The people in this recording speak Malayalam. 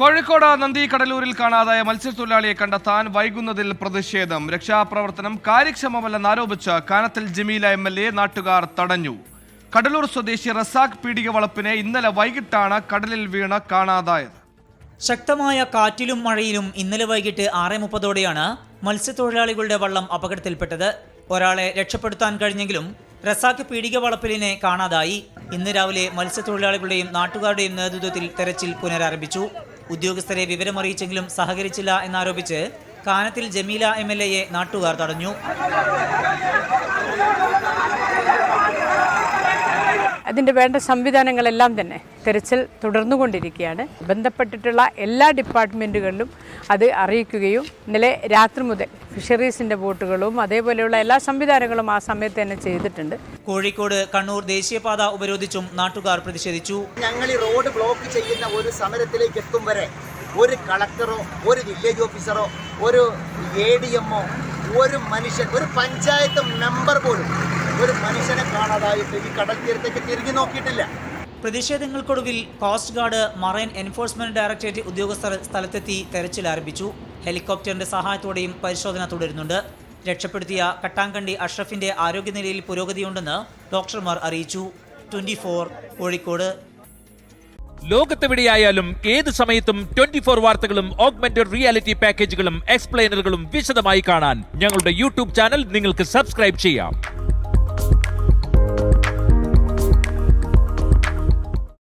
കോഴിക്കോട് നന്ദി കടലൂരിൽ കാണാതായ മത്സ്യത്തൊഴിലാളിയെ കണ്ടെത്താൻ വൈകുന്നതിൽ പ്രതിഷേധം. രക്ഷാപ്രവർത്തനം കാര്യക്ഷമമല്ലെന്നാരോപിച്ച് Kanathil Jameela M L A നാട്ടുകാർ തടഞ്ഞു. കടലൂർ സ്വദേശി റസാഖ് പീടിക വളപ്പിനെ ഇന്നലെ വൈകിട്ടാണ് കടലിൽ വീണ് കാണാതായത്. ശക്തമായ കാറ്റിലും മഴയിലും ഇന്നലെ വൈകിട്ട് ആറ് മുപ്പതോടെയാണ് മത്സ്യത്തൊഴിലാളികളുടെ വള്ളം അപകടത്തിൽപ്പെട്ടത്. ഒരാളെ രക്ഷപ്പെടുത്താൻ കഴിഞ്ഞെങ്കിലും റസാഖ് പീടിക വളപ്പിലിനെ കാണാതായി. ഇന്ന് രാവിലെ മത്സ്യത്തൊഴിലാളികളുടെയും നാട്ടുകാരുടെയും നേതൃത്വത്തിൽ തെരച്ചിൽ പുനരാരംഭിച്ചു. ഉദ്യോഗസ്ഥരെ വിവരമറിയിച്ചെങ്കിലും സഹകരിച്ചില്ല എന്നാരോപിച്ച് കാനത്തിൽ ജമീല എം നാട്ടുകാർ തടഞ്ഞു. അതിന്റെ വേണ്ട സംവിധാനങ്ങളെല്ലാം തന്നെ തെരച്ചിൽ തുടർന്നുകൊണ്ടിരിക്കുകയാണ്. ബന്ധപ്പെട്ടിട്ടുള്ള എല്ലാ ഡിപ്പാർട്ട്മെന്റുകളിലും അത് അറിയിക്കുകയും ഇന്നലെ രാത്രി മുതൽ ഫിഷറീസിന്റെ ബോട്ടുകളും അതേപോലെയുള്ള എല്ലാ സംവിധാനങ്ങളും ആ സമയത്ത് തന്നെ ചെയ്തിട്ടുണ്ട്. കോഴിക്കോട് കണ്ണൂർ ദേശീയപാത ഉപരോധിച്ചും നാട്ടുകാർ പ്രതിഷേധിച്ചു. ഞങ്ങൾ ഈ റോഡ് ബ്ലോക്ക് ചെയ്യുന്ന ഒരു സമരത്തിലേക്ക് എത്തും വരെ ഒരു കളക്ടറോ ഒരു വില്ലേജ് ഓഫീസറോ ഒരു എ ഡി എമ്മോ ഒരു മനുഷ്യൻ ഒരു പഞ്ചായത്ത് മെമ്പർ പോലും ഒരു മനുഷ്യനെ കാണാതായിട്ട് ഈ കടൽ തീരത്തേക്ക് തിരിഞ്ഞു നോക്കിയിട്ടില്ല. പ്രതിഷേധങ്ങൾക്കൊടുവിൽ coast guard marine enforcement directorate ഉദ്യോഗസ്ഥർ സ്ഥലത്തെത്തി തെരച്ചിൽ ആരംഭിച്ചു. ഹെലികോപ്റ്ററിന്റെ സഹായത്തോടെയും പരിശോധന തുടരുന്നുണ്ട്. രക്ഷപ്പെടുത്തിയ കട്ടാങ്കണ്ടി അഷ്റഫിന്റെ ആരോഗ്യനിലയിൽ പുരോഗതിയുണ്ടെന്ന് ഡോക്ടർമാർ അറിയിച്ചു. Twenty four Kozhikode. ലോകത്തെവിടെയായാലും ഏത് സമയത്തും ട്വന്റി ഫോർ വാർത്തകളും ഓഗ്മെന്റഡ് റിയാലിറ്റി പാക്കേജുകളും എക്സ്പ്ലെയിനറുകളും വിശദമായി കാണാൻ ഞങ്ങളുടെ യൂട്യൂബ് ചാനൽ നിങ്ങൾക്ക് സബ്സ്ക്രൈബ് ചെയ്യാം.